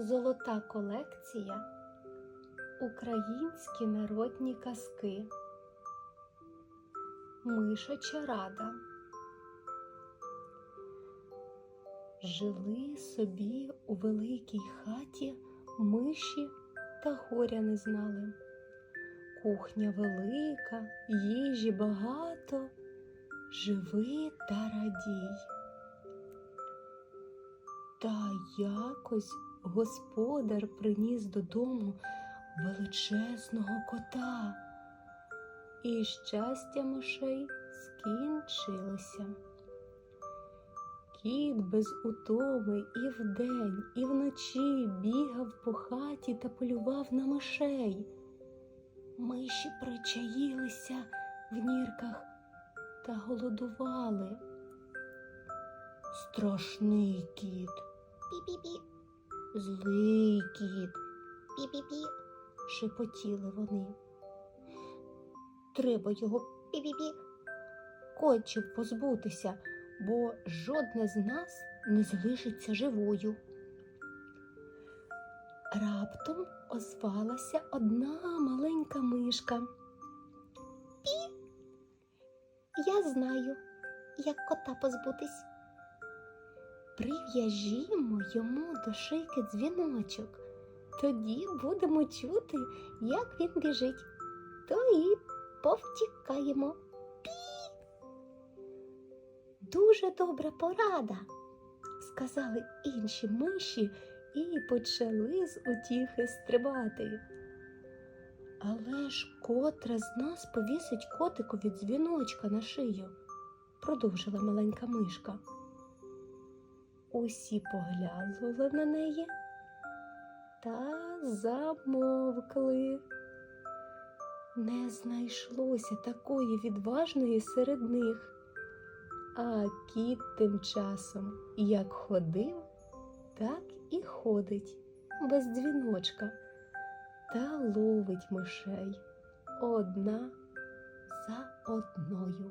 Золота колекція Українські народні казки Мишача рада Жили собі у великій хаті миші та горя не знали. Кухня велика, їжі багато, живи та радій. Та якось господар приніс додому величезного кота, і щастя мишей скінчилося. Кіт без утоми і вдень, і вночі бігав по хаті та полював на мишей. Миші причаїлися в нірках та голодували. Страшний кіт, Пі-пі-пі, злий кіт, пі-пі-пі, шепотіли вони. Треба його пі-пі-пі. котчів позбутися, бо жодна з нас не залишиться живою. Раптом озвалася одна маленька мишка. Я знаю, як кота позбутись. Прив'яжімо йому до шийки дзвіночок. Тоді будемо чути, як він біжить. То і повтікаємо. Дуже добра порада, сказали інші миші і почали з утіхи стрибати. Але ж котра з нас повісить котикові дзвіночка на шию, продовжила маленька мишка. Усі поглянули на неї та замовкли. Не знайшлося такої відважної серед них. А кіт тим часом як ходив, так і ходить без дзвіночка та ловить мишей одна за одною.